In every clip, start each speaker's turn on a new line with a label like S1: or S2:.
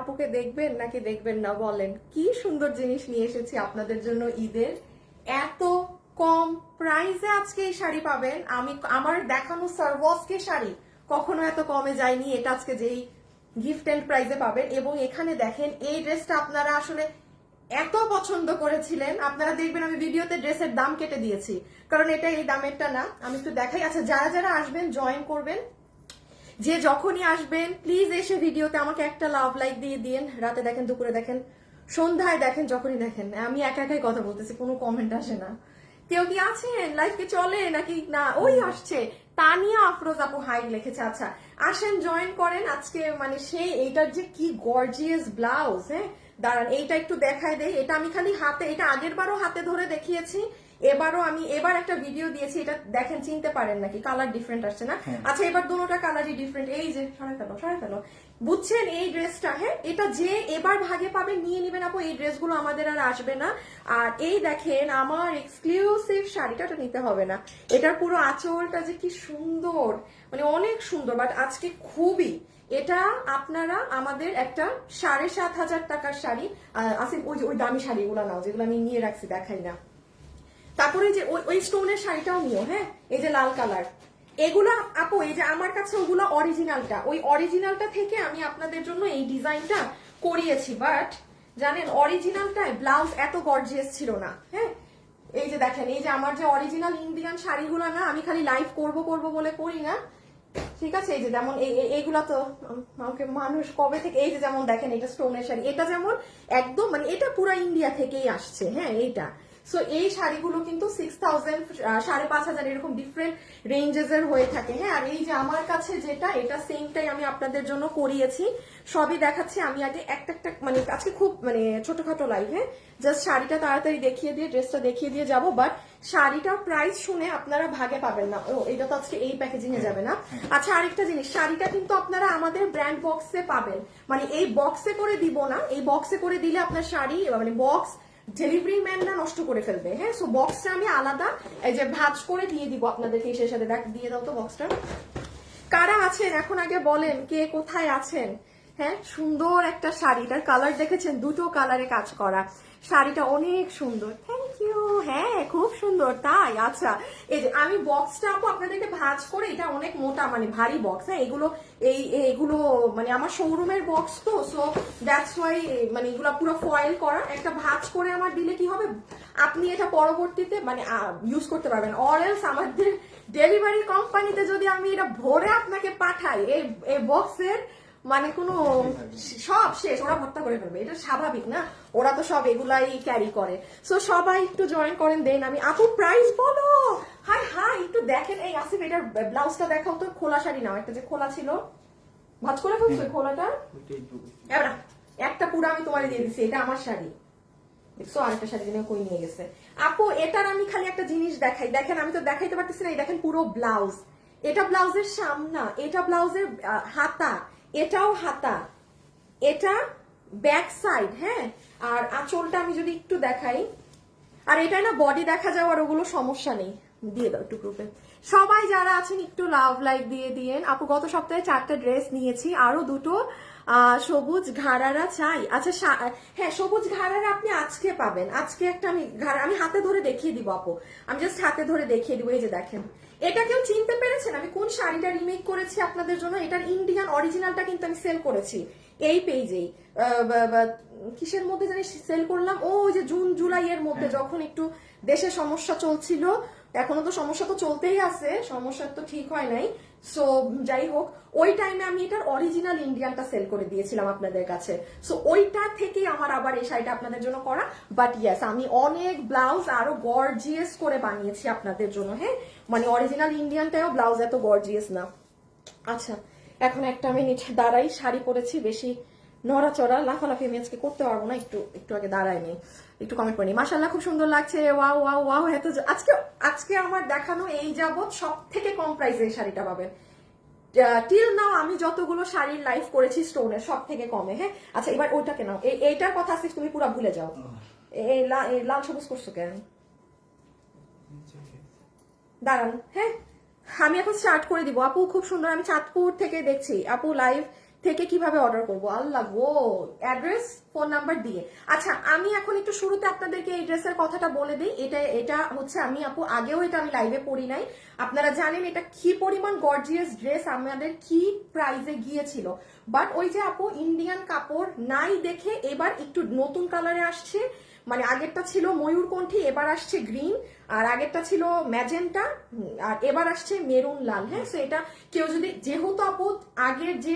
S1: আপুকে দেখবেন নাকি দেখবেন না বলেন? কি সুন্দর জিনিস নিয়ে এসেছি আপনাদের জন্য ঈদের। এত কম প্রাইসে আজকে এই শাড়ি পাবেন। আমি, আমার দেখানো সার্ভসকে শাড়ি কখনো এত কমে যায়নি। এটা আজকে যেই গিফট এন্ড প্রাইজে পাবেন। এবং এখানে দেখেন, এই ড্রেসটা আপনারা আসলে এত পছন্দ করেছিলেন। আপনারা দেখবেন আমি ভিডিওতে ড্রেসের দাম কেটে দিয়েছি। কারণ এটা এই দামেরটা না। আমি একটু দেখাই। আচ্ছা যারা যারা আসবেন জয়েন করবেন। যে যখনই আসবেন প্লিজ এসে ভিডিওতে আমাকে একটা লাভ লাইক দিয়ে দিন রাতে দেখেন, দুপুরে দেখেন, সন্ধ্যায় দেখেন, যখনই দেখেন। আমি একা একাই কথা বলতেছি, কোনো কমেন্ট আসে না। কেউ কি আছেন? লাইফ কি চলে নাকি? না, ওই আসছে। তানিয়া আফরোজ আপু হাই লিখেছে আচ্ছা। আসেন জয়েন করেন। আজকে মানে সেই এইটার যে কি গর্জিয়াস ব্লাউজ হ্যাঁ? দাঁড়ান, এইটা একটু দেখাই দেই। এটা আমি খালি হাতে, এটা আগের বারও হাতে ধরে দেখিয়েছি। এবারও আমি এবার একটা ভিডিও দিয়েছি এটা দেখেন চিনতে পারেন নাকি কালার ডিফারেন্ট আসছে না? আচ্ছা এবার দুটোটা কালারই ডিফারেন্ট এই যে সরাই ফেলো সরাই ফেলো। বুঝছেন এই ড্রেসটা হ্যাঁ? এটা যে এবার ভাগে পাবেন নিয়ে নেবেন আপু এই ড্রেসগুলো আমাদের আর আসবে না। আর এই দেখেন আমার এক্সক্লুসিভ শাড়িটা নিতে হবে না। এটার পুরো আঁচলটা যে কি সুন্দর মানে অনেক সুন্দর বাট আজকে খুবই। এটা আপনারা আমাদের একটা সাড়ে সাত হাজার টাকার শাড়ি আসিফ ওই ওই দামি শাড়িগুলো নাও যেগুলো আমি নিয়ে রাখছি দেখাই না। তারপরে যে ওই ওই স্টোনের শাড়িটাও নিও হ্যাঁ? এই যে লাল কালার এগুলো, আপু, এই যে আমার কাছে ওগুলো অরিজিনালটা ওই অরিজিনালটা থেকে আমি আপনাদের জন্য এই ডিজাইনটা করিয়েছি বাট জানেন অরিজিনালটায় ব্লাউজ এত গর্জিয়াস ছিল না হ্যাঁ? এই যে দেখেন, এই যে আমার যে অরিজিনাল ইন্ডিয়ান শাড়িগুলো না, আমি খালি লাইভ করব করব বলে করি না। ঠিক আছে? এই যে যেমন এই- এই- এইগুলা তো আমাকে মানুষ কবে থেকে এই যে যেমন দেখেন, এটা স্টোনের শাড়ি। এটা যেমন একদম মানে এটা পুরো ইন্ডিয়া থেকেই আসছে হ্যাঁ এইটা। সো এই শাড়িগুলো কিন্তু সিক্স থাউজেন্ড সাড়ে পাঁচ হাজার এরকম ডিফারেন্ট রেঞ্জেস এর হয়ে থাকে। হ্যাঁ আর এই যে আমার কাছে যেটা এটা সেমটাই আমি আপনাদের জন্য করিয়েছি। সবই দেখাচ্ছি। আমি আগে একটা একটা মানে আজকে খুব মানে ছোটখাটো লাইভ হ্যাঁ। জাস্ট শাড়িটা তাড়াতাড়ি দেখিয়ে দিয়ে ড্রেসটা দেখিয়ে দিয়ে যাব বাট শাড়িটার প্রাইস শুনে আপনারা ভাগে পাবেন না। ও এটা তো আজকে এই প্যাকেজিং এ যাবে না। আচ্ছা আরেকটা জিনিস শাড়িটা কিন্তু আপনারা আমাদের ব্র্যান্ড বক্সে পাবেন। মানে এই বক্সে করে দিব না এই বক্সে করে দিলে আপনার শাড়ি মানে বক্স ডেলিভারি ম্যানরা নষ্ট করে ফেলবে। হ্যাঁ সো বক্সটা আমি আলাদা। এই যে ভাজ করে দিয়ে দিব আপনাদেরকে এসে সাথে দেখ, দিয়ে দাও তো বক্সটা কারা আছেন? এখন আগে বলেন, কে কোথায় আছেন? হ্যাঁ সুন্দর একটা শাড়ি। এটার কালার দেখেছেন? দুটো কালারে কাজ করা। শাড়িটা অনেক সুন্দর। থ্যাংক ইউ হ্যাঁ খুব সুন্দর। তাই আচ্ছা। এই যে, আমি বক্সটা আপু আপনাদেরকে ভাঁজ করে, এটা অনেক মোটা মানে ভারী বক্স হ্যাঁ এগুলো, এই, এগুলো মানে আমার শোরুমের বক্স তো সো দ্যাটস ওয়াই মানে এগুলো পুরো ফয়েল করা। একটা ভাঁজ করে আমার দিলে কি হবে? আপনি এটা পরবর্তীতে মানে ইউজ করতে পারবেন। অর এলস আমাদের ডেলিভারি কোম্পানিতে যদি আমি এটা ভরে আপনাকে পাঠাই, এই বক্সের মানে কোনো সব শেষ, ওরা ভর্তা করে ফেলবে, এটা স্বাভাবিক না? ওরা তো সব এগুলাই ক্যারি করে। সো সবাই একটু জয়েন করেন দেন আমি, আপু প্রাইস বলো! হাই হাই একটু দেখেন এই আসিফ, এটার ব্লাউজটা দেখাও তো, খোলা শাড়ি নাও, একটা যে খোলা ছিল। ভাজ করে ফেলছো খোলাটা? একটা পুরো আমি তোমার দিয়ে দিচ্ছি এটা আমার শাড়ি। দেখছ, আরেকটা শাড়ি জন্য কই নিয়ে গেছে। আপু, এটার আমি খালি একটা জিনিস দেখাই, দেখেন, আমি তো দেখাইতে পারতেছি না, এই দেখেন পুরো ব্লাউজ এটা ব্লাউজের সামনা, এটা ব্লাউজের হাতা এটাও হাতা, এটা ব্যাক সাইড হ্যাঁ? আর আঁচলটা আমি যদি একটু দেখাই, আর এটা না বডি দেখা যাওয়ার ওগুলো সমস্যা নেই, দিয়ে দাও একটু গ্রুপে সবাই যারা আছেন একটু লাভ লাইক দিয়ে দিয়েন, আপু গত সপ্তাহে চারটা ড্রেস নিয়েছি, আরও দুটো সবুজ ঘাড়ারা চাই। আচ্ছা হ্যাঁ সবুজ ঘাড়ারা আপনি আজকে পাবেন। আজকে একটা আমি, ঘাড়া, আমি হাতে ধরে দেখিয়ে দিব আপু। আমি জাস্ট হাতে ধরে দেখিয়ে দিব, এই যে দেখেন। এটা কেউ চিনতে পেরেছেন? আমি কোন শাড়িটা রিমেক করেছি আপনাদের জন্য? এটার ইন্ডিয়ান অরিজিনালটা কিন্তু আমি সেল করেছি। এই পেজেই কিসের মধ্যে জানি সেল করলাম? ও ওই যে জুন জুলাই এর মধ্যে যখন একটু দেশে সমস্যা চলছিল এখনও তো সমস্যা তো চলতেই আছে। সমস্যা তো ঠিক হয় নাই। সো যাই হোক, ওই টাইমে আমি এটার অরিজিনাল ইন্ডিয়ানটা সেল করে দিয়েছিলাম আপনাদের কাছে। সো ওইটা থেকে আমার আবার এই শাড়িটা আপনাদের জন্য করা। বাট ইয়াস আমি অনেক ব্লাউজ আরও গর্জিয়াস করে বানিয়েছি আপনাদের জন্য হ্যাঁ? মানে অরিজিনাল ইন্ডিয়ানটাও ব্লাউজ এত গর্জিয়াস না। আচ্ছা এখন একটা মিনিট দাঁড়াই, শাড়ি পরেছি, বেশি নড়াচড়া লাফালাফি আমি আজকে করতে পারব না একটু একটু আগে দাঁড়াই নেই একটু কমেন্ট করি মাসাল্লাহ খুব সুন্দর লাগছে ওয়াও ওয়াও ওয়াও এত আজকে আজকে আমার দেখানো এই যাবৎ সব থেকে কম প্রাইসে এই শাড়িটা পাবেন। টিল নাও আমি যতগুলো শাড়ির লাইফ করেছি স্টোনের সব থেকে কমে হ্যাঁ? আচ্ছা এবার ওইটাকে নাও এই এইটার কথা আসিস তুমি পুরো ভুলে যাও। এই লাল সবুজ করছ কেন? দাঁড়ান হ্যাঁ? আমি এখন স্টার্ট করে দিব। আপু খুব সুন্দর আমি চাঁদপুর থেকে দেখছি। আপু লাইভ থেকে কীভাবে অর্ডার করব? আল্লাহ গো অ্যাড্রেস ফোন নাম্বার দিয়ে। আচ্ছা আমি এখন একটু শুরুতে আপনাদেরকে এই ড্রেসের কথাটা বলে দিই। এটা এটা হচ্ছে আমি আপু, আগেও এটা আমি লাইভে পড়ি নাই। আপনারা জানেন এটা কি পরিমাণ গর্জিয়াস ড্রেস আমাদের কি প্রাইজে গিয়েছিল। বাট ওই যে আপু ইন্ডিয়ান কাপড় নাই দেখে এবার একটু নতুন কালারে আসছে। মানে আগেরটা ছিল ময়ূরকণ্ঠী, এবার আসছে গ্রিন, আর আগেরটা ছিল ম্যাজেন্টা, আর এবার আসছে মেরুন লাল হ্যাঁ? সো এটা কেউ যদি, যেহেতু আপু আগের যে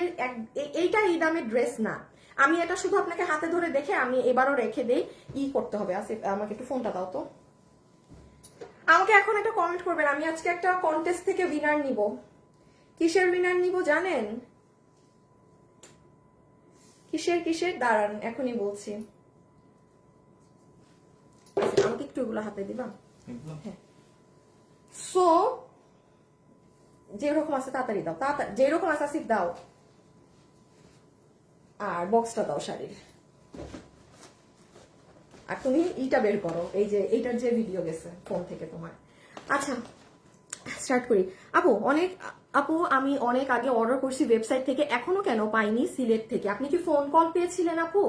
S1: এইটা এই দামের ড্রেস না, আমি এটা শুধু আপনাকে হাতে ধরে দেখে আমি এবারও রেখে দেই, ই করতে হবে। আসিফ, আমাকে একটু ফোনটা দাও তো। আমাকে এখন একটা কমেন্ট করবেন, আমি আজকে একটা কন্টেস্ট থেকে উইনার নিব। কিসের উইনার নিব জানেন? কিসের কিসের? দাঁড়ান, এখনই বলছি। আমাকে একটু এগুলো হাতে দিবা? সো যেরকম আছে তাড়াতাড়ি দাও। তাড়াতাড়ি যেরকম আছে আসিফ দাও। আর বক্সটা দাও শাড়ির। আর তুমি ইটা বের করো। এই যে এইটার যে ভিডিও গেছে ফোন থেকে তোমার। আচ্ছা স্টার্ট করি। আপু অনেক আপু, আমি অনেক আগে অর্ডার করছি ওয়েবসাইট থেকে, এখনও কেন পাইনি সিলেট থেকে? আপনি কি ফোন কল পেয়েছিলেন আপু?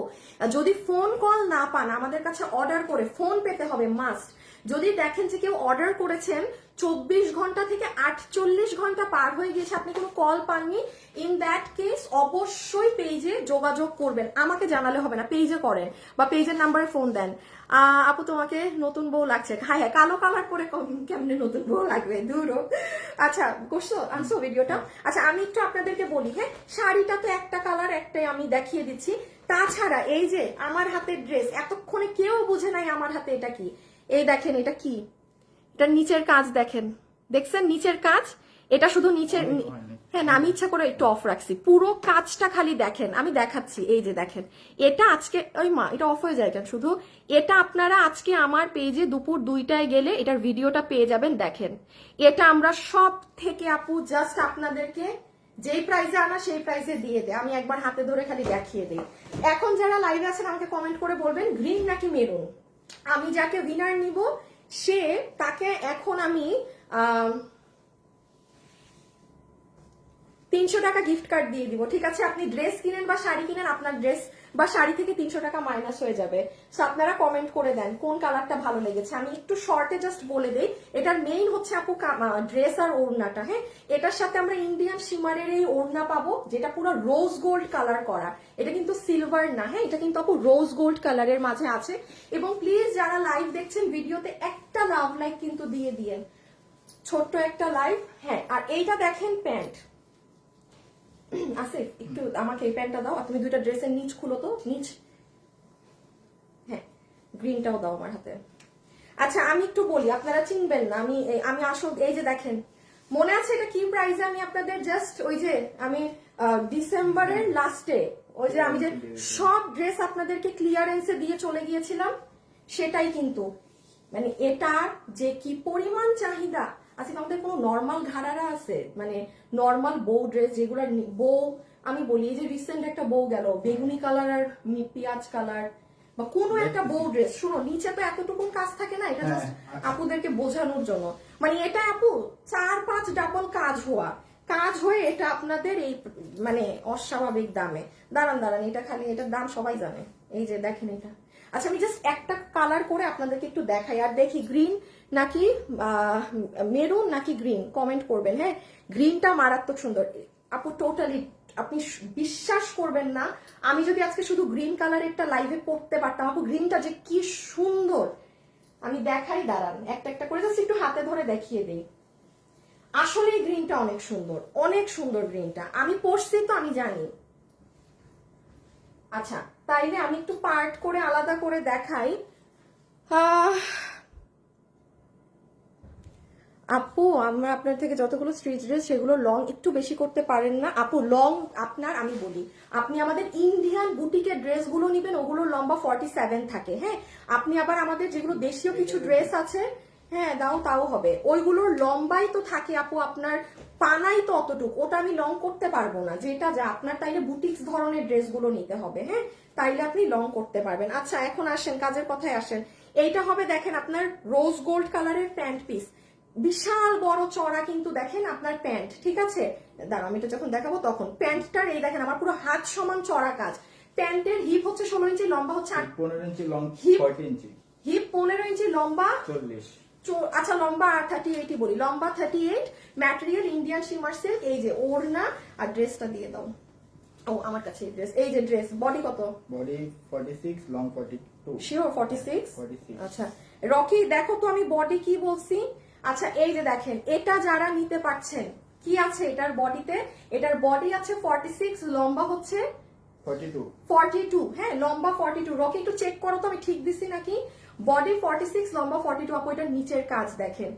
S1: যদি ফোন কল না পান, আমাদের কাছে অর্ডার করে ফোন পেতে হবে মাস্ট যদি দেখেন যে কেউ অর্ডার করেছেন, চব্বিশ ঘণ্টা থেকে আটচল্লিশ ঘণ্টা পার হয়ে গিয়েছে, আপনি কোনো কল পাননি ইন দ্যাট কেস অবশ্যই পেজে যোগাযোগ করবেন। আমাকে জানালে হবে না পেজে করেন বা পেজের নাম্বারে ফোন দেন। আপু তোমাকে নতুন বউ লাগছে। হ্যাঁ হ্যাঁ কালো কালার কম- কেমনে নতুন বউ লাগবে? দূরও আচ্ছা করছ আনছো ভিডিওটা আচ্ছা আমি একটু আপনাদেরকে বলি হ্যাঁ শাড়িটা তো একটা কালার একটাই আমি দেখিয়ে দিচ্ছি। তাছাড়া এই যে আমার হাতের ড্রেস এতক্ষণে কেউ বুঝে নাই আমার হাতে এটা কি। এই দেখেন এটা কি? এটা নিচের কাজ দেখেন। দেখছেন নিচের কাজ? এটা শুধু নিচের হ্যাঁ আমি ইচ্ছা করে একটু অফ রাখছি। পুরো কাজটা খালি দেখেন আমি দেখাচ্ছি। এই যে দেখেন এটা আজকে ওই মা এটা অফ হয়ে যায় কেন? শুধু এটা আপনারা আজকে আমার পেজে দুপুর দুইটায় গেলে এটার ভিডিওটা পেয়ে যাবেন দেখেন। এটা আমরা সব থেকে আপু জাস্ট আপনাদেরকে যেই প্রাইজে আনা সেই প্রাইজে দিয়ে দেয়। আমি একবার হাতে ধরে খালি দেখিয়ে দিই। এখন যারা লাইভে আছেন আমাকে কমেন্ট করে বলবেন গ্রিন নাকি মেরুন আমি যাকে উইনার নিব, সে তাকে এখন আমি তিনশো টাকা গিফট কার্ড দিয়ে দিব। ঠিক আছে? আপনি ড্রেস কিনেন বা শাড়ি কিনেন, আপনার ড্রেস বা শাড়ি থেকে তিনশো টাকা মাইনাস হয়ে যাবে। সো আপনারা কমেন্ট করে দেন, কোন কালারটা ভালো লেগেছে? আমি একটু শর্টে জাস্ট বলে দেই, এটার মেইন হচ্ছে আপু ড্রেস আর ওড়নাটা হ্যাঁ? এটার সাথে আমরা ইন্ডিয়ান শিমারের এই ওড়না পাবো, যেটা পুরো রোজ গোল্ড কালার করা। এটা কিন্তু সিলভার না হ্যাঁ? এটা কিন্তু আপু রোজ গোল্ড কালারের মাঝে আছে। এবং প্লিজ যারা লাইভ দেখছেন ভিডিওতে একটা লাভ লাইক কিন্তু দিয়ে দিয়েন। ছোট্ট একটা লাইভ হ্যাঁ? আর এইটা দেখেন প্যান্ট। আছে একটু আমাকে এই প্যান্টটা দাও। আর তুমি দুইটা ড্রেসের নিচ খুলো তো, নিচ। হ্যাঁ গ্রিনটাও দাও আমার হাতে। আচ্ছা আমি একটু বলি, আপনারা চিনবেন না, আমি আমি আসল এই যে দেখেন, মনে আছে এটা কি প্রাইসে আমি আপনাদের জাস্ট ওই যে আমি ডিসেম্বরের লাস্টে ওই যে আমি যে সব ড্রেস আপনাদেরকে ক্লিয়ারেন্সে দিয়ে চলে গিয়েছিলাম, সেটাই কিন্তু। মানে এটার যে কি পরিমাণ চাহিদা আচ্ছা আমাদের কোনো নর্মাল ঘাড়ারা আছে? মানে নর্মাল বউ ড্রেস যেগুলো বউ আমি বলি যে রিসেন্ট একটা বউ গেল বেগুনি কালার আর পেঁয়াজ কালার বা কোনো একটা বউ ড্রেস শুনো নিচে তো এতটুকুন কাজ থাকে না এটা
S2: হ্যাঁ,
S1: জাস্ট
S2: আচ্ছা।
S1: আপুদেরকে বোঝানোর জন্য। মানে এটা আপু চার পাঁচ ডাবল কাজ হওয়া। কাজ হয়ে এটা আপনাদের এই মানে অস্বাভাবিক দামে। দাঁড়ান দাঁড়ান এটা খালি এটার দাম সবাই জানে। এই যে দেখেন এটা। আচ্ছা আমি জাস্ট একটা কালার করে আপনাদেরকে একটু দেখাই। আর দেখি গ্রিন নাকি মেরুন নাকি গ্রিন কমেন্ট করবেন হ্যাঁ? গ্রিনটা মারাত্মক সুন্দর। আপু টোটালি আপনি বিশ্বাস করবেন না, আমি যদি আজকে শুধু গ্রিন কালারেরটা লাইভে পড়তে পারতাম, আপু গ্রিনটা যে কি সুন্দর! আমি দেখাই, দাঁড়ান, একটা একটা করে জাস্ট একটু হাতে ধরে দেখিয়ে দিই। আসলে গ্রিনটা অনেক সুন্দর অনেক সুন্দর গ্রিনটা আমি পড়ছি তো, আমি জানি। আচ্ছা তাইলে আমি একটু পার্ট করে আলাদা করে দেখাই। আপু আমরা আপনার থেকে যতগুলো স্ট্রিচ ড্রেস সেগুলো লং একটু বেশি করতে পারেন না। আপু লং আপনার আমি বলি। আপনি আমাদের ইন্ডিয়ান বুটিকের ড্রেসগুলো নিবেন ওগুলো লম্বা ফর্টি সেভেন থাকে হ্যাঁ? আপনি আবার আমাদের যেগুলো দেশীয় কিছু ড্রেস আছে হ্যাঁ দাও তাও হবে। ওইগুলোর লম্বাই তো থাকে আপু আপনার পানাই তো অতটুকু ওটা আমি লং করতে পারব না। যেটা যা আপনার তাইলে বুটিক্স ধরনের ড্রেসগুলো নিতে হবে হ্যাঁ? তাইলে আপনি লং করতে পারবেন। আচ্ছা এখন আসেন কাজের কথায় আসেন। এইটা হবে দেখেন আপনার রোজ গোল্ড কালারের প্যান্ট পিস বিশাল বড় চড়া কিন্তু দেখেন আপনার প্যান্ট ঠিক আছে? দাঁড়া আমি এটা যখন দেখাবো তখন। প্যান্টটার এই দেখেন আমার পুরো হাত সমান চড়া কাজ। প্যান্টের হিপ হচ্ছে ষোলো ইঞ্চি লম্বা হচ্ছে
S2: পনেরো ইঞ্চি লং ইঞ্চি।
S1: হিপ পনেরো ইঞ্চি লম্বা
S2: চল্লিশ।
S1: আচ্ছা লম্বা থার্টি এইটই বলি। লম্বা thirty eight material Indian shimmer silk এই যে ওড়না আর ড্রেসটা দিয়ে দাও। ও আমার কাছে ড্রেস এই যে ড্রেস বডি কত?
S2: Body forty six long forty two
S1: sure forty six
S2: 46
S1: আচ্ছা রকি দেখো তো আমি বডি কি বলছি। আচ্ছা এই যে দেখেন এটা যারা নিতে পারছেন কি আছে এটার বডিতে এটার বডি আছে ফর্টি সিক্স লম্বা হচ্ছে
S2: ফর্টি টু
S1: ফর্টি টু হ্যাঁ লম্বা ফর্টি টু রকি একটু চেক করো তো আমি ঠিক দিছি নাকি? বডি ফর্টি সিক্স লম্বা ফর্টি টু আপু এটার নিচের কাজ দেখেন।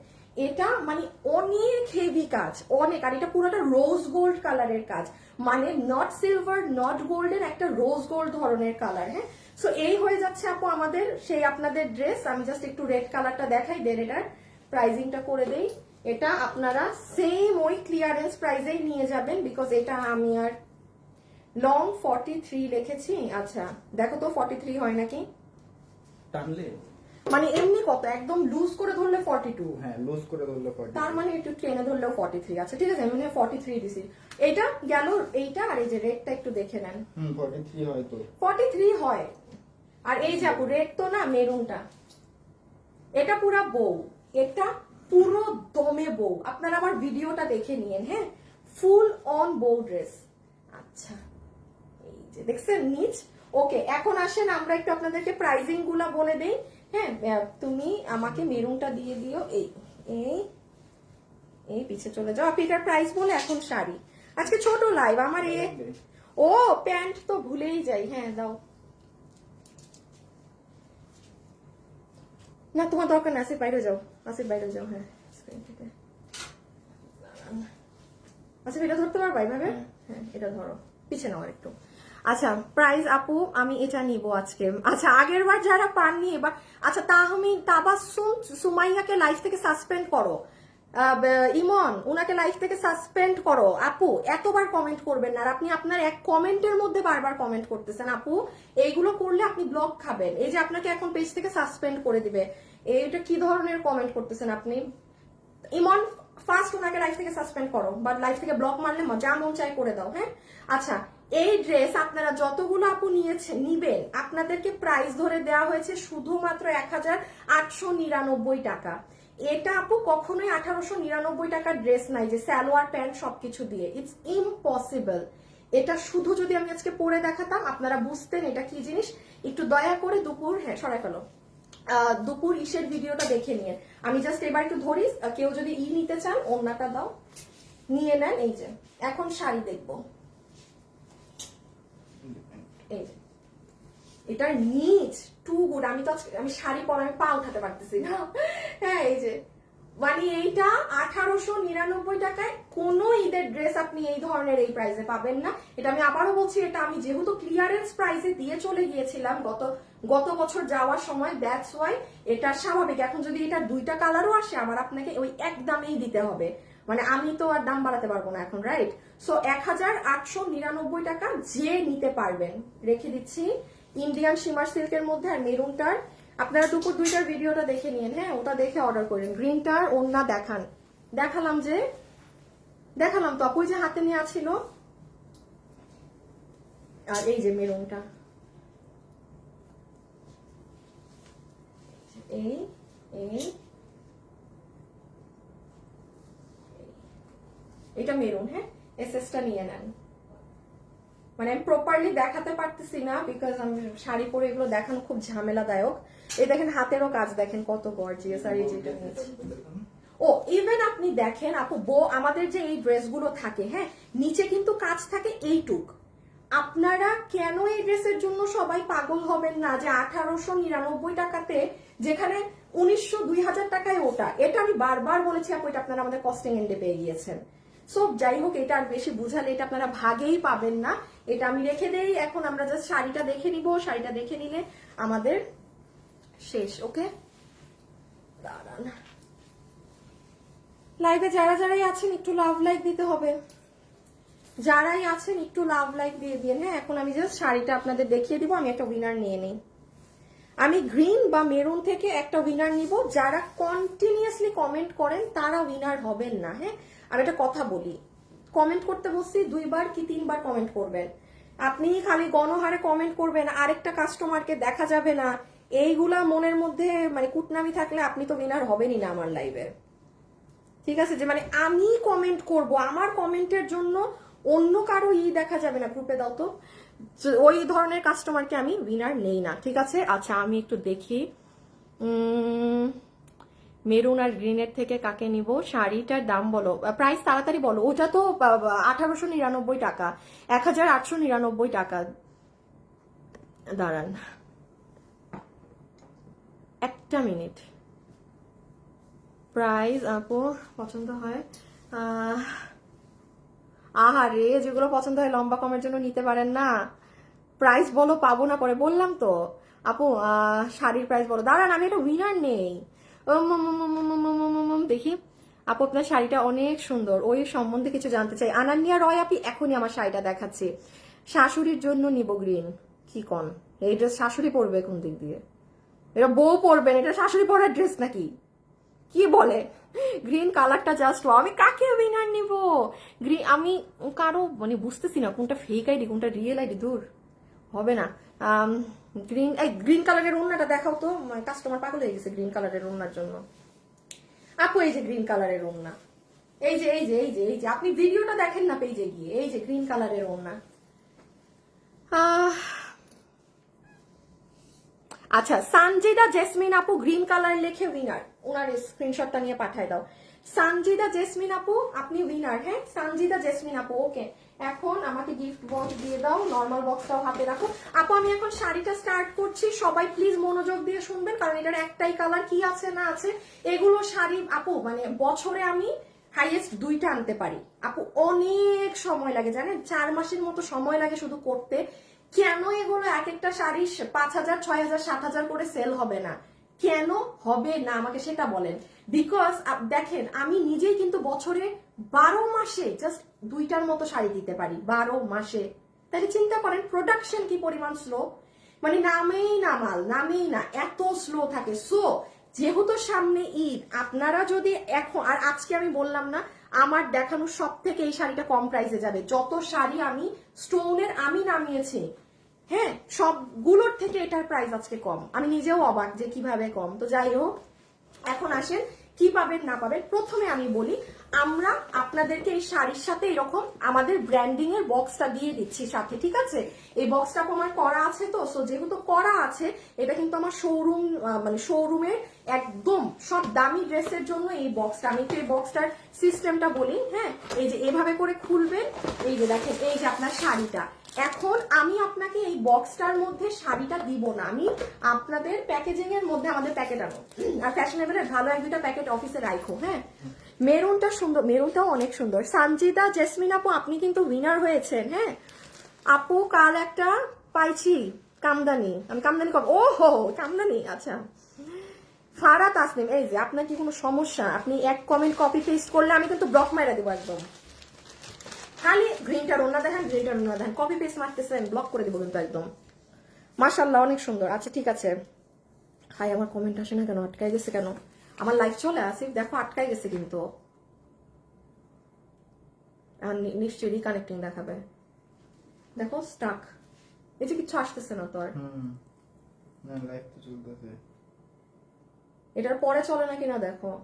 S1: এটা মানে অনেক হেভি কাজ, অনেক। আর এটা পুরোটা রোজ গোল্ড কালারের কাজ। মানে নট সিলভার নট গোল্ডের একটা রোজ গোল্ড ধরনের কালার হ্যাঁ? সো এই হয়ে যাচ্ছে আপু আমাদের সেই আপনাদের ড্রেস আমি জাস্ট একটু রেড কালারটা দেখাই দেন এটার প্রাইজিংটা করে দেই। এটা আপনারা সেম ওই ক্লিয়ারেন্স প্রাইজেই নিয়ে যাবেন বিকজ এটা আমি আর লং ফর্টি থ্রি লিখেছি। আচ্ছা দেখো তো ফর্টি থ্রি হয় নাকি?
S2: টানলে?
S1: মানে এমনি কত? একদম লুজ করে ধরলে ফর্টি টু
S2: হ্যাঁ লুজ করে ধরলে
S1: তার মানে একটু ট্রেনে ধরলেও ফর্টি থ্রি আছে। ঠিক আছে আমি ফর্টি থ্রি দিছি। এটা গেল এইটা আর এই যে রেডটা একটু দেখে নেন।
S2: হুম ফর্টি থ্রি হয়তো
S1: ফর্টি থ্রি হয়। আর এই যে আপু রেড তো না মেরুনটা। এটা পুরা বউ। এটা পুরো দমে বউ। আপনারা আমার ভিডিওটা দেখে নিয়েন হ্যাঁ? ফুল অন বউ ড্রেস আচ্ছা এই যে দেখছেন নিচ? ওকে এখন আসেন আমরা একটু আপনাদেরকে প্রাইজিংগুলা বলে দেই। হ্যাঁ তুমি আমাকে মেরুনটা দিয়ে দিও। এই এই এই পিছে চলে যাও। আপনি এটার প্রাইস বলে এখন শাড়ি। আজকে ছোট লাইভ আমার এ ও প্যান্ট তো ভুলেই যাই। হ্যাঁ দাও। না তোমার দরকার না আসিফ বাইরে যাও। আসিফ বাইরে যাও হ্যাঁ। আসিফ এটা ধরতে পারবা এইভাবে?
S2: হ্যাঁ।
S1: হ্যাঁ এটা ধরো। পিছে নাও একটু আচ্ছা প্রাইস আপু, আমি এটা নিব আজকে। আচ্ছা আগের বার যারা পাননি এবার আচ্ছা তাহমি তাবাসুম সুমাইয়াকে লাইফ থেকে সাসপেন্ড করো। ইমন, উনাকে লাইফ থেকে সাসপেন্ড করো। আপু, এতবার কমেন্ট করবেন না। আর আপনি আপনার এক কমেন্টের মধ্যে বারবার কমেন্ট করতেছেন। আপু, এইগুলো করলে আপনি ব্লক খাবেন। এই যে আপনাকে এখন পেজ থেকে সাসপেন্ড করে দিবে। এইটা কি ধরনের কমেন্ট করতেছেন আপনি? ইমন ফার্স্ট ওনাকে লাইফ থেকে সাসপেন্ড করো বাট লাইফ থেকে ব্লক মারলে যা মন চাই করে দাও হ্যাঁ? আচ্ছা এই ড্রেস আপনারা যতগুলো আপু নিয়েছেন নিবেন, আপনাদেরকে প্রাইস ধরে দেওয়া হয়েছে শুধুমাত্র এক হাজার আটশো নিরানব্বই টাকা। এটা আপু কখনোই আঠারোশো নিরানব্বই টাকার ড্রেস নাই, যে সালোয়ার, প্যান্ট সবকিছু দিয়ে। ইটস ইম্পসিবল এটা শুধু যদি আমি আজকে পরে দেখাতাম, আপনারা বুঝতেন এটা কি জিনিস। একটু দয়া করে দুপুর হ্যাঁ সরাই ফেলো। দুপুর ইসের ভিডিওটা দেখে নিয়ে। আমি জাস্ট এবার একটু ধরি কেউ যদি ই নিতে চান, ওড়নাটা দাও। নিয়ে নেন, এই যে। এখন শাড়ি দেখব। এই এটার নিচ টু গুড আমি তো আমি শাড়ি পরে, আমি পা উঠাতে পারতেছি না। হ্যাঁ এই যে মানে এইটা আঠারোশো নিরানব্বই টাকায় কোনো ঈদের ড্রেস আপনি এই ধরনের এই প্রাইসে পাবেন না। এটা আমি আবারও বলছি, এটা আমি যেহেতু ক্লিয়ারেন্স প্রাইসে দিয়ে চলে গিয়েছিলাম গত গত বছর যাওয়ার সময় দ্যাটস ওয়াই এটা স্বাভাবিক। এখন যদি এটা দুইটা কালারও আসে আবার আপনাকে ওই এক দামেই দিতে হবে। মানে আমি তো আর দাম বাড়াতে পারব না এখন রাইট সো এক হাজার আটশো নিরানব্বই টাকা যে নিতে পারবেন। রেখে দিচ্ছি ইন্ডিয়ান শিমার সিল্কের মধ্যে আর মেরুনটার। আপনারা দুপুর দুইটার ভিডিওটা দেখে নিন হ্যাঁ? ওটা দেখে অর্ডার করেন গ্রিনটার ওন্না দেখান। দেখালাম যে, দেখালাম তো। আপুই যে হাতে নিয়ে আছিল। আর এই যে মেরুনটা। এই এই এটা মেরুন হ্যাঁ? এসএসটা নিয়ে নেন। মানে আমি প্রপারলি দেখাতে পারতেছি না বিকজ আমি শাড়ি পরে এগুলো দেখানো খুব ঝামেলাদায়ক। এই দেখেন হাতেরও কাজ, দেখেন কত গর্জিয়াস আর এই যেটা নিয়েছি। ও ইভেন আপনি দেখেন, আপু, বো, আমাদের যে এই ড্রেসগুলো থাকে হ্যাঁ? নিচে কিন্তু কাজ থাকে এইটুক। আপনারা কেন এই ড্রেসের জন্য সবাই পাগল হবেন না যে আঠারোশো নিরানব্বই টাকাতে যেখানে উনিশশো দুই হাজার টাকায় ওটা? এটা আমি বারবার বলেছি, আপু, এটা আপনারা আমাদের কস্টিং এন্ডে পেয়ে গিয়েছেন। সো যাই হোক এটা আর বেশি বুঝালে এটা আপনারা ভাগেই পাবেন না। এটা আমি রেখে দেই। এখন আমরা জাস্ট শাড়িটা দেখে নিব। শাড়িটা দেখে নিলে আমাদের শেষ, ওকে? দাঁড়ান। লাইভে যারা যারাই আছেন, একটু লাভ লাইক দিতে হবে। যারাই আছেন, একটু লাভ লাইক দিয়ে দিয়ে হ্যাঁ এখন আমি জাস্ট শাড়িটা আপনাদের দেখিয়ে দিব। আমি একটা উইনার নিয়ে নিই। আমি গ্রিন বা মেরুন থেকে একটা উইনার নিব। যারা কন্টিনিউসলি কমেন্ট করেন, তারা উইনার হবেন না। হ্যাঁ আর একটা কথা বলি। কমেন্ট করতে বসছি, দুইবার কি তিনবার কমেন্ট করবেন? আপনি খালি গণহারে কমেন্ট করবেন, আরেকটা কাস্টমারকে দেখা যাবে না। এইগুলা মনের মধ্যে মানে কুটনামি থাকলে আপনি তো উইনার হবেনই না আমার লাইভে ঠিক আছে? যে মানে আমি কমেন্ট করব, আমার কমেন্টের জন্য অন্য কারও ই দেখা যাবে না। গ্রুপে দাও তো। ওই ধরনের কাস্টমারকে আমি উইনার নেই না। ঠিক আছে? আচ্ছা আমি একটু দেখি। মেরুন আর গ্রিনের থেকে কাকে নিব? শাড়িটার দাম বলো। প্রাইস তাড়াতাড়ি বলো। ওটা তো আঠারোশো নিরানব্বই টাকা। এক হাজার আটশো নিরানব্বই টাকা। দাঁড়ান। একটা মিনিট। প্রাইস আপু পছন্দ হয়। আহ, আহারে যেগুলো পছন্দ হয় লম্বা কমের জন্য নিতে পারেন না। প্রাইস বলো পাবো না পরে। বললাম তো। আপু শাড়ির প্রাইস বলো। দাঁড়ান আমি এটা উইনার নেই। দেখি আপু আপনার শাড়িটা অনেক সুন্দর ওই সম্বন্ধে কিছু জানতে চাই আনান্নিয়া রয় আপি এখনই আমার শাড়িটা দেখাচ্ছে শাশুড়ির জন্য নিব গ্রিন কি কন এই ড্রেস শাশুড়ি পরবে কোন দিক দিয়ে এটা বউ পরবেন এটা শাশুড়ি পরার ড্রেস নাকি কি বলে গ্রিন কালারটা জাস্ট আমি কাকে উইনার নিব গ্রিন আমি কারও মানে বুঝতেছি না কোনটা ফেক আইডি কোনটা রিয়েল আইডি দূর হবে না গ্রিন এই গ্রিন কালারের ওড়নাটা দেখাও তো। কাস্টমার পাগল হয়ে গেছে গ্রিন কালারের ওড়নার জন্য। আপু, এই যে গ্রিন কালারের ওড়না। এই যে এই যে এই যে এই যে, আপনি ভিডিওটা দেখেন না পেজে গিয়ে। এই যে গ্রিন কালারের আহ আচ্ছা সানজিদা জেসমিন আপু গ্রিন কালার লিখে উইনার ওনার স্ক্রিনশটটা নিয়ে পাঠায় দাও। সানজিদা জেসমিন আপু, আপনি উইনার হ্যাঁ? সানজিদা জেসমিন আপু ওকে এখন আমাকে গিফট বক্স দিয়ে দাও নর্মাল বক্সটাও হাতে রাখো। আপু, আমি এখন শাড়িটা স্টার্ট করছি। সবাই প্লিজ মনোযোগ দিয়ে শুনবেন, কারণ এটার একটাই কালার কি আছে না আছে, এগুলো শাড়ি, আপু মানে বছরে আমি হাইয়েস্ট দুইটা আনতে পারি। আপু, অনেক সময় লাগে, জানেন? চার মাসের মতো সময় লাগে শুধু করতে। কেন এগুলো এক একটা শাড়ি পাঁচ হাজার, ছয় হাজার, সাত হাজার করে সেল হবে না? কেন হবে না? আমাকে সেটা বলেন। বিকজ দেখেন, আমি নিজেই কিন্তু বছরে বারো মাসে জাস্ট দুইটার মতো শাড়ি দিতে পারি, বারো মাসে। তাহলে চিন্তা করেন প্রোডাকশন কি পরিমাণ স্লো মানে নামেই না মাল, নামেই না, এত স্লো থাকে। সো যেহেতু সামনে ঈদ, আপনারা যদি এখন, আর আজকে আমি বললাম না, আমার দেখানো সব থেকে এই শাড়িটা কম প্রাইসে যাবে। যত শাড়ি আমি স্টোনের আমি নামিয়েছি হ্যাঁ সবগুলোর থেকে এটার প্রাইস আজকে কম। আমি নিজেও অবাক যে কীভাবে কম। তো যাই হোক, এখন আসেন, কি পাবেন না পাবেন। প্রথমে আমি বলি আমরা আপনাদেরকে এই শাড়ির সাথে এরকম আমাদের ব্র্যান্ডিং এর বক্সটা দিয়ে দিচ্ছি সাথে, ঠিক আছে? এই বক্সটা আমার করা আছে তো সো যেহেতু করা আছে, এটা কিন্তু আমার শোরুম মানে শোরুমে একদম সব দামি ড্রেসের জন্য এই বক্সটা আমি একটু এই বক্সটার সিস্টেমটা বলি হ্যাঁ? এই যে এভাবে করে খুলবেন, এই যে দেখেন, এই যে আপনার শাড়িটা। এখন আমি আপনাকে এই বক্সটার মধ্যে শাড়িটা দিব না, আমি আপনাদের প্যাকেজিং এর মধ্যে আমাদের প্যাকেট আনো। আর ফ্যাশনেবলের ভালো এক দুটা প্যাকেট অফিসে রাখো হ্যাঁ? মেরুনটা সুন্দর, মেরুনটাও অনেক সুন্দর। সানজিদা, জেসমিন আপু, আপনি কিন্তু উইনার হয়েছেন হ্যাঁ? আপু, কাল একটা পাইছি, কামদানি। আমি কামদানি কব ও হো কামদানি আচ্ছা। ফারাত আসলিম, এই যে, আপনার কি কোনো সমস্যা? আপনি এক কমেন্ট কপি পেস্ট করলে আমি কিন্তু ব্লক মারা দেবো একদম। খালি গ্রিনটার ওনা দেখেন গ্রিনটার ওনা দেখেন। কপি পেস্ট মারতেছেন ব্লক করে দেবো কিন্তু একদম। মাশাল্লাহ অনেক সুন্দর। আচ্ছা ঠিক আছে। হাই, আমার কমেন্ট আসে না কেন? আটকাই গেছে কেন? আমার লাইফ চলে আসি দেখো আটকাই গেছে কিন্তু। নিশ্চয়ই রিকানেক্টিং দেখাবে। দেখো স্টাক এই যে কিছু আসতেছে না তো আর।
S2: হুম। না লাইভ তো চলতেছে।
S1: এটার পরে চলে না দেখো।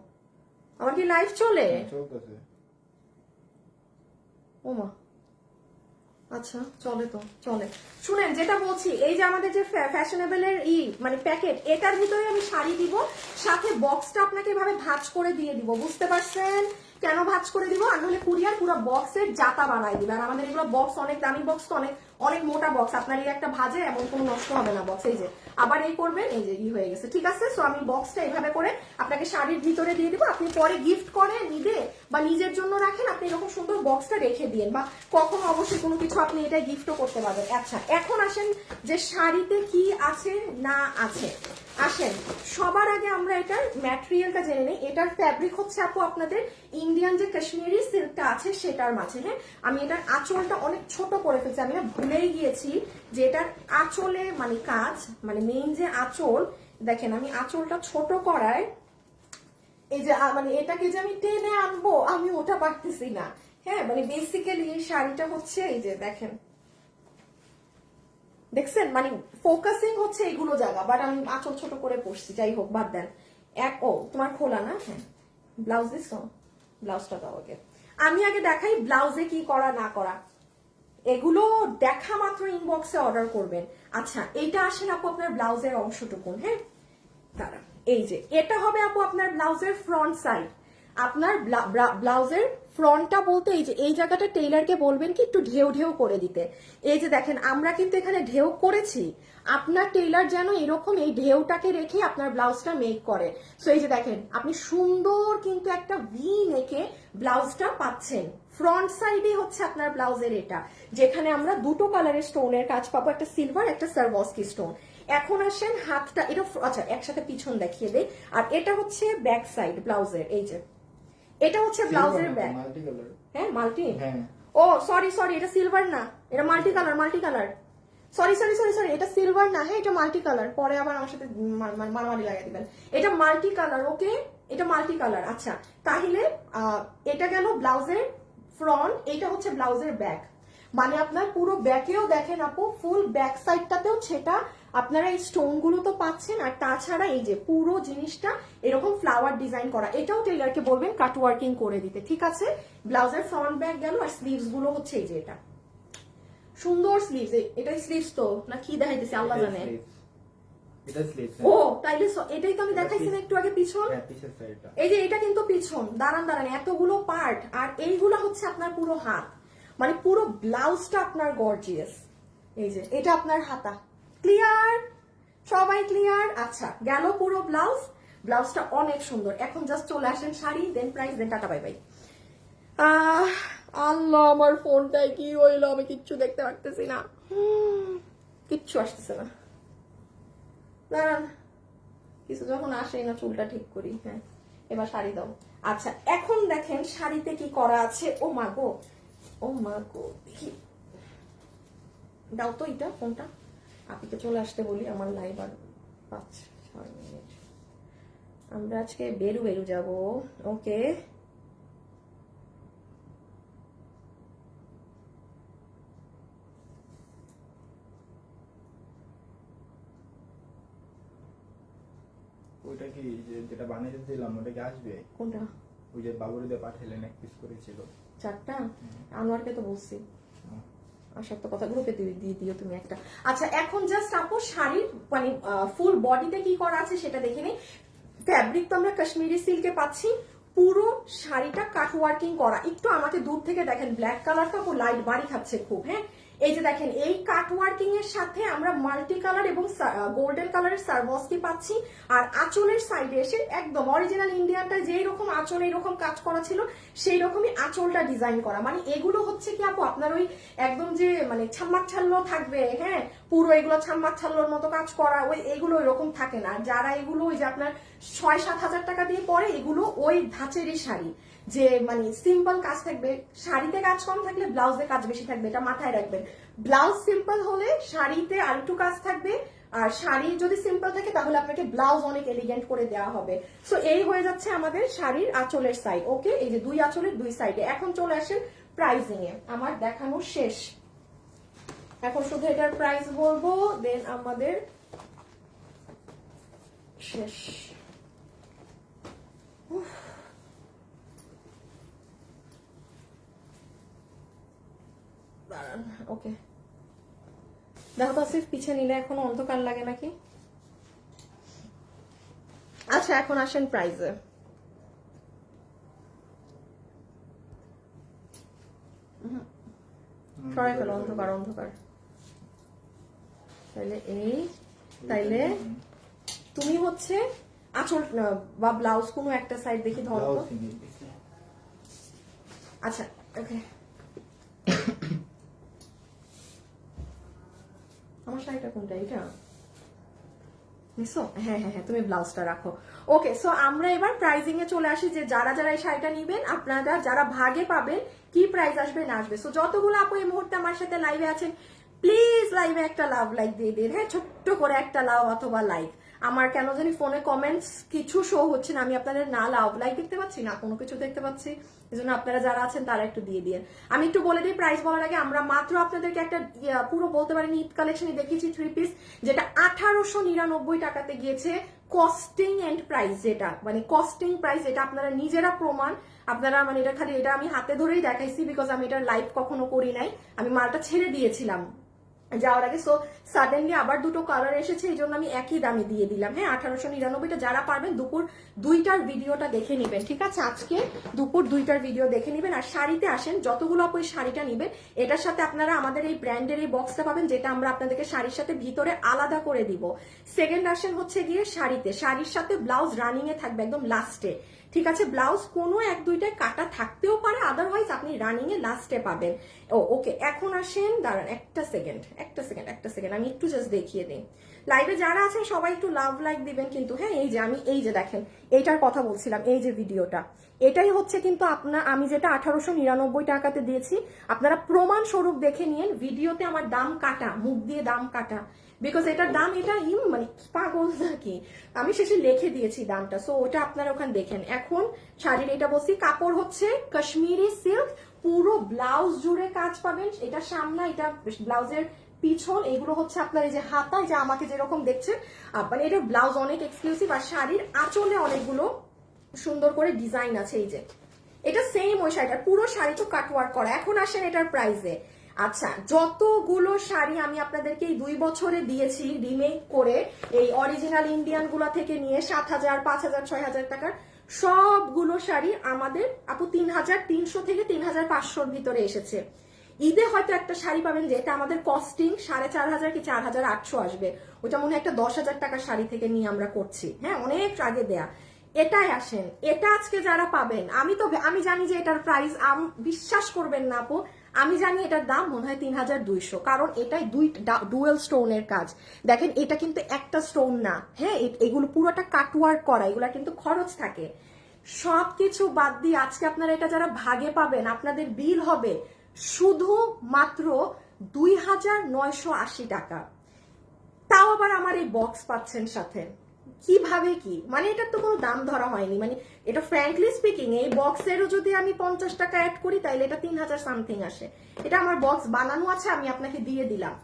S1: আমার কি লাইভ চলে?
S2: চলতেছে।
S1: ওমা। আচ্ছা চলে তো, চলে। শুনেন, যেটা বলছি, এই যে আমাদের যে ফ্যাশনেবল এর ই মানে প্যাকেট, এটার ভিতরে আমি শাড়ি দিব, সাথে বক্সটা আপনাকে এভাবে ভাঁজ করে দিয়ে দিব, বুঝতে পারছেন? কেন ভাঁজ করে দিব? আর নাহলে কুরিয়ার পুরো বক্সের জাতা বানাই দিবে। আর আমাদের এগুলো বক্স অনেক দামি বক্স তো, অনেক অনেক মোটা বক্স, আপনার এই একটা ভাজে এমন কোনো নষ্ট হবে না বক্স, এই যে। আবার এই করবেন, এই যে ই হয়ে গেছে। ঠিক আছে? সো আমি বক্সটা এইভাবে করে আপনাকে শাড়ির ভিতরে দিয়ে দিব। আপনি পরে গিফট করে নিবে বা নিজের জন্য রাখেন, আপনি এরকম সুন্দর বক্সটা রেখে দিন বা কখনো অবশ্যই কোনো কিছু আপনি এটা গিফটও করতে পারবেন। আচ্ছা এখন আসেন যে শাড়িতে কি আছে না আছে। আসেন, সবার আগে আমরা এটার ম্যাটেরিয়ালটা জেনে নিই। এটার ফ্যাব্রিক হচ্ছে আপু আপনাদের ইন্ডিয়ান যে কাশ্মীরি সিল্কটা আছে, সেটার মাঝে হ্যাঁ? আমি এটার আঁচলটা অনেক ছোট করে ফেলছি। আমি ভুলেই গিয়েছি যে এটার আঁচলে মানে কাজ মানে মেইন যে আঁচল, দেখেন আমি আঁচলটা ছোট করায় এই যে মানে এটাকে যে আমি টেনে আনব, আমি ওটা পারতেছি না। হ্যাঁ মানে বেসিক্যালি এই শাড়িটা হচ্ছে এই যে, দেখেন। দেখছেন? মানে ফোকাসিং হচ্ছে এগুলো জায়গা বাট আমি আঁচল ছোট করে পড়ছি যাই হোক, বাদ দেন। এক, ও, তোমার খোলা না? হ্যাঁ। ব্লাউজ দিস ব্লাউজটা দাও আগে। আমি আগে দেখাই ব্লাউজে কি করা, না করা। এগুলো দেখা মাত্র ইনবক্সে অর্ডার করবেন। আচ্ছা এইটা আসেন আপু আপনার ব্লাউজের অংশটুকুন হ্যাঁ? তারা এই যে, এটা হবে আপু আপনার ব্লাউজের ফ্রন্ট সাইড আপনার ব্লা- ব্লা- ব্লাউজের ফ্রন্টটা বলতে এই যে, এই জায়গাটা টেইলারকে বলবেন কি একটু ঢেউ ঢেউ করে দিতে। এই যে দেখেন, আমরা কিন্তু এখানে ঢেউ করেছি আপনার টেইলার যেন এরকম এই ঢেউটাকে রেখে আপনার ব্লাউজটা মেক করে। সো এই যে দেখেন আপনি সুন্দর কিন্তু একটা ভি নেকে ব্লাউজটা পাচ্ছেন। ফ্রন্ট সাইডে হচ্ছে আপনার ব্লাউজের এটা। যেখানে আমরা দুটো কালারের স্টোনের কাজ পাবো একটা সিলভার একটা সার্ভস্কি স্টোন এখন আসেন হাতটা এটা আচ্ছা একসাথে পিছন দেখিয়ে দেই। আর এটা হচ্ছে ব্যাক সাইড ব্লাউজের এই যে। এটা হচ্ছে ব্লাউজের ব্যাক হ্যাঁ মাল্টি
S2: হ্যাঁ।
S1: ও সরি সরি এটা সিলভার না। এটা multi colour multi colour sorry sorry sorry sorry এটা সিলভার না হ্যাঁ এটা মাল্টি কালার পরে আবার আমার সাথে মারামারি লাগিয়ে দিবেন। এটা মাল্টি কালার ওকে এটা মাল্টি কালার আচ্ছা তাহলে এটা গেল ব্লাউজের ফ্রন্ট এটা হচ্ছে ব্লাউজের ব্যাক মানে আপনার পুরো ব্যাকেও দেখেন আপু ফুল ব্যাক সাইডটাতেও সেটা আপনারা এই স্টোনগুলো তো পাচ্ছেন, আর তাছাড়া এই যে পুরো জিনিসটা এরকম ফ্লাওয়ার ডিজাইন করা, এটাও টেইলারকে বলবেন কাট ওয়ার্কিং করে দিতে, ঠিক আছে? ব্লাউজের ফ্রন্ট ব্যাক গেল, আর স্লিভসগুলো হচ্ছে এই যে এটা। সুন্দর স্লিভস এটাই স্লিভস তো না কি দেখাইতেছে আল্লাহ জানে।
S2: এটা স্লিপ
S1: ও তাইলে এটাই তো আমি দেখাইছি না একটু আগে পিছন?
S2: হ্যাঁ
S1: এই যে এটা কিন্তু পিছন দাঁড়ান দাঁড়ান এতগুলো পার্ট আর এইগুলো হচ্ছে আপনার পুরো হাত। মানে পুরো ব্লাউজটা আপনার গর্জিয়াস এই যে এটা আপনার হাতা। ক্লিয়ার সবাই ক্লিয়ার আচ্ছা গেল পুরো ব্লাউজ ব্লাউজটা অনেক সুন্দর। এখন জাস্ট চলে আসেন শাড়ি দেন প্রাইস দেন টাটা বাই বাই আহ, আল্লাহ, আমার ফোনটায় কি হইল? আমি কিচ্ছু দেখতে পারতেছি না। কিচ্ছু আসতেছে না। দাঁড়ান। কিছু যখন আসেই না, চুলটা ঠিক করি হ্যাঁ। এবার শাড়ি দাও। আচ্ছা এখন দেখেন শাড়িতে কি করা আছে? ও মা গো। ও মা গো, দেখি। দাও তো এটা, ফোনটা। আপিকে চলে আসতে বলি, আমার লাইভ আর পাঁচ, ছয় মিনিট। আমরা আজকে বেরু বেরু যাব। ওকে।
S2: ওইটা কি যেটা বানিয়ে দিলাম ওটা কি আসবে?
S1: কোনটা?
S2: ওই যে বাবুরিতে পাঠালেন এক পিস করেছিল
S1: চারটা? আনোয়ারকে তো বলছি। আসার তো কথা গ্রুপে দিয়ে দিয়ে দিও তুমি একটা। আচ্ছা এখন জাস্ট আপু শাড়ির মানে ফুল বডিতে কি করা আছে সেটা দেখে নিই। ফ্যাব্রিক তো আমরা কাশ্মীরি সিল্কে পাচ্ছি। পুরো শাড়িটা কাট ওয়ার্কিং করা। একটু আমাকে দূর থেকে দেখেন ব্ল্যাক কালারটা লাইট বাড়ি খাচ্ছে খুব হ্যাঁ? এই যে দেখেন, এই কাট ওয়ার্কিং এর সাথে আমরা মাল্টি কালার এবং গোল্ডেন কালারের সার্ভসটি পাচ্ছি? আর আঁচলের সাইডে এসে একদম অরিজিনাল ইন্ডিয়ানটা যেই রকম আঁচল এইরকম কাজ করা ছিল, সেই রকমই আঁচলটা ডিজাইন করা। মানে এগুলো হচ্ছে কি আপু, আপনার ওই একদম যে মানে ছাম্মাক ছাল্লো থাকবে হ্যাঁ? পুরো এগুলো ছাম্মাক ছাল্লোর মতো কাজ করা, ওই এগুলো এরকম থাকে না। যারা এগুলো ওই যে আপনার ছয় সাত হাজার টাকা দিয়ে পরে এগুলো ওই ধাঁচেরই শাড়ি। যে মানে সিম্পল কাজ থাকবে, শাড়িতে কাজ কম থাকলে ব্লাউজে কাজ বেশি থাকবে, এটা মাথায় রাখবেন। ব্লাউজ সিম্পল হলে শাড়িতে আরেকটু কাজ থাকবে, আর শাড়ি যদি সিম্পল থাকে তাহলে আপনাকে ব্লাউজ অনেক এলিগেন্ট করে দেওয়া হবে। সো এই হয়ে যাচ্ছে আমাদের শাড়ির আঁচলের সাইড ওকে এই যে দুই আঁচলের দুই সাইডে এখন চলে আসেন প্রাইজিং এ। আমার দেখানো শেষ। এখন শুধু এটার প্রাইস বলব দেন আমাদের শেষ। ওকে দেখো তো সিফ পিছে নিলে এখনও অন্ধকার লাগে নাকি? আচ্ছা এখন আসেন প্রাইজে সরাই ফেলো অন্ধকার অন্ধকার। তাইলে এই তাইলে তুমি হচ্ছে আঁচল বা ব্লাউজ কোনো একটা সাইড দেখি ধরো। আচ্ছা ওকে আমার শাড়িটা কোনটা এটা হ্যাঁ হ্যাঁ হ্যাঁ তুমি ব্লাউজটা রাখো। ওকে সো আমরা এবার প্রাইজিং এ চলে আসি যে যারা যারা এই শাড়িটা নিবেন আপনারা যারা ভাগে পাবেন কি প্রাইস আসবে না আসবে। সো যতগুলো আপু এই মুহূর্তে আমার সাথে লাইভে আছেন প্লিজ লাইভে একটা লাভ লাইক দিয়ে দিন। হ্যাঁ ছোট্ট করে একটা লাভ অথবা লাইক আমার কেন জানি ফোনে কমেন্টস কিছু শো হচ্ছে না। আমি আপনাদের না লাভ লাইক দেখতে পাচ্ছি, না কোনো কিছু দেখতে পাচ্ছি। এই জন্য আপনারা যারা আছেন, তারা একটু দিয়ে দিন। আমি একটু বলে দিই প্রাইস বলার আগে আমরা মাত্র আপনাদেরকে একটা পুরো বলতে পারেন, ঈদ কালেকশনে দেখিয়েছি থ্রি পিস যেটা আঠারোশো নিরানব্বই টাকাতে গিয়েছে কস্টিং এন্ড প্রাইস যেটা। মানে কস্টিং প্রাইস যেটা আপনারা নিজেরা প্রমাণ, আপনারা মানে এটা খালি এটা আমি হাতে ধরেই দেখাইছি বিকজ আমি এটা লাইভ কখনো করি নাই। আমি মালটা ছেড়ে দিয়েছিলাম। যাওয়ার আগে সো সাডেনলি আবার দুটো কালার এসেছে, এই জন্য আমি একই দামে দিয়ে দিলাম। হ্যাঁ আঠারোশো নিরানব্বইটা যারা পারবেন দুপুর দুইটার ভিডিওটা দেখে নেবেন, ঠিক আছে? আজকে দুপুর দুইটার ভিডিও দেখে নেবেন, আর শাড়িতে আসেন, যতগুলো আপু এই শাড়িটা নেবেন, এটার সাথে আপনারা আমাদের এই ব্র্যান্ডের এই বক্সটা পাবেন, যেটা আমরা আপনাদেরকে শাড়ির সাথে ভিতরে আলাদা করে দিব। সেকেন্ড আসেন হচ্ছে গিয়ে শাড়িতে, শাড়ির সাথে ব্লাউজ রানিং এ থাকবে, একদম লাস্টে ঠিক আছে ব্লাউজ কোনো এক দুইটায় কাটা থাকতেও পারে আদারওয়াইজ আপনি রানিং এ লাস্টে পাবেন। ও ওকে এখন আসেন, দাঁড়ান, একটা সেকেন্ড একটা সেকেন্ড একটা সেকেন্ড আমি একটু জাস্ট দেখিয়ে দিই। লাইভে যারা আছেন, সবাই একটু লাভ লাইক দিবেন, কিন্তু হ্যাঁ এই যে আমি, এই যে দেখেন, এইটার কথা বলছিলাম, এই যে ভিডিওটা এটাই হচ্ছে কিন্তু আপনার আমি যেটা আঠারোশো নিরানব্বই টাকাতে দিয়েছি, আপনারা প্রমাণ স্বরূপ দেখে নিন ভিডিওতে আমার দাম কাটা, মুখ দিয়ে দাম কাটা। বিকজ এটার দাম, এটা ইম মানে পাগল নাকি? আমি শেষে লিখে দিয়েছি দামটা সো ওটা আপনারা ওখানে দেখেন। এখন শাড়ির এটা বলছি, কাপড় হচ্ছে কাশ্মীরি সিল্ক, পুরো ব্লাউজ জুড়ে কাজ পাবেন, এটা সামনা, এটা ব্লাউজের পিছন এগুলো হচ্ছে আপনার এই যে হাতা এই যে আমাকে যেরকম দেখছেন মানে এটা ব্লাউজ অনেক এক্সক্লুসিভ আর শাড়ির আঁচলে অনেকগুলো সুন্দর করে ডিজাইন আছে এই যে। এটা সেম ওই শাড়িটা, পুরো শাড়ি তো কাটওয়ার্ক করা। এখন আসেন এটার প্রাইসে আচ্ছা যতগুলো শাড়ি আমি আপনাদেরকে এই দুই বছরে দিয়েছি রিমেক করে, এই অরিজিনাল ইন্ডিয়ানগুলা থেকে নিয়ে সাত হাজার, পাঁচ হাজার, ছয় হাজার টাকার, সবগুলো শাড়ি আমাদের আপু তিন হাজার তিনশো থেকে তিন হাজার পাঁচশোর ভিতরে এসেছে। ঈদে হয়তো একটা শাড়ি পাবেন যেটা আমাদের কস্টিং সাড়ে চার হাজার কি চার হাজার আটশো আসবে। ওটা মনে হয় একটা দশ হাজার টাকার শাড়ি থেকে নিয়ে আমরা করছি। হ্যাঁ অনেক আগে দেয়া। এটাই আসেন, এটা আজকে যারা পাবেন, আমি তো আমি জানি যে এটার প্রাইস বিশ্বাস করবেন না আপু, আমি জানি এটার দাম মনে হয় তিন হাজার দুইশো, কারণ এটাই দুই ডুয়েল স্টোনের কাজ। দেখেন, এটা কিন্তু একটা স্টোন না হ্যাঁ এগুলো পুরোটা কাটওয়ার্ক করা, এগুলো কিন্তু খরচ থাকে। সব কিছু বাদ দিয়ে আজকে আপনারা এটা যারা ভাগে পাবেন, আপনাদের বিল হবে শুধু মাত্র দুই হাজার নয়শো আশি টাকা। তাও আবার আমার এই বক্স পাচ্ছেন সাথে। কীভাবে কি? মানে এটার তো কোনো দাম ধরা হয়নি। মানে এটা ফ্র্যাঙ্কলি স্পিকিং এই বক্সেরও যদি আমি পঞ্চাশ টাকা অ্যাড করি তাহলে এটা তিন হাজার সামথিং আসে। এটা আমার বক্স বানানো আছে, আমি আপনাকে দিয়ে দিলাম।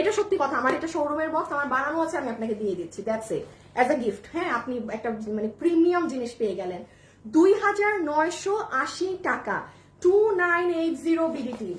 S1: এটা সত্যি কথা, আমার এটা শোরুমের বক্স আমার বানানো আছে, আমি আপনাকে দিয়ে দিচ্ছি that's it as a gift হ্যাঁ আপনি একটা মানে প্রিমিয়াম জিনিস পেয়ে গেলেন। দুই হাজার নয়শো আশি টাকা two nine eight zero BDT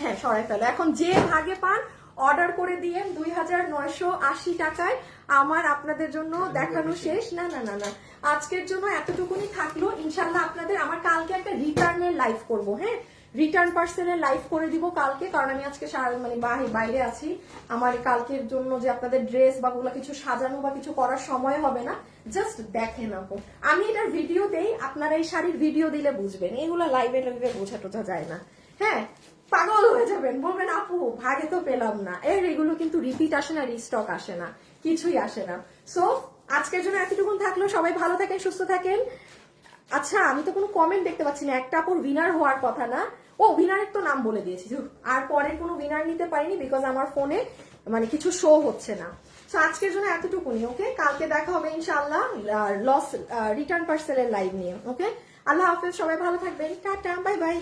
S1: হ্যাঁ সরাই ফেলো। এখন যে ভাগে পান অর্ডার করে দিয়েন দুই হাজার নয়শো আশি টাকায় আমার আপনাদের জন্য দেখানো শেষ। না না না না। আজকের জন্য এতটুকুনি থাকল। ইনশাল্লাহ আপনাদের আমার কালকে একটা রিটার্নের লাইভ করব হ্যাঁ? রিটার্ন পার্সেলের লাইভ করে দিব কালকে, কারণ আমি আজকে মানে বাইরে আছি। আমার কালকের জন্য যে আপনাদের ড্রেস বা ওগুলো কিছু সাজানো বা কিছু করার সময় হবে না জাস্ট দেখেন আপু। আমি এটার ভিডিও দেই, আপনারা এই শাড়ির ভিডিও দিলে বুঝবেন। এগুলো লাইভে লাইভে বোঝা টোঝা যায় না। হ্যাঁ? পাগল হয়ে যাবেন। বলবেন, আপু, ভাগে তো পেলাম না। এর এগুলো কিন্তু রিপিট আসে না রিস্টক আসে না। কিছুই আসে না। সো আজকের জন্য এতটুকুন থাকল। সবাই ভালো থাকেন, সুস্থ থাকেন। আচ্ছা আমি তো কোনো কমেন্ট দেখতে পাচ্ছি না। একটা আপুর উইনার হওয়ার কথা না। ও উইনারের তো নাম বলে দিয়েছি। আর পরের কোনো উইনার নিতে পারিনি বিকজ আমার ফোনে মানে কিছু শো হচ্ছে না। সো আজকের জন্য এতটুকুনি ওকে কালকে দেখা হবে ইনশাআল্লাহ লস রিটার্ন পার্সেলের লাইভ নিয়ে ওকে আল্লাহ হাফেজ, সবাই ভালো থাকবেন। Tata bye by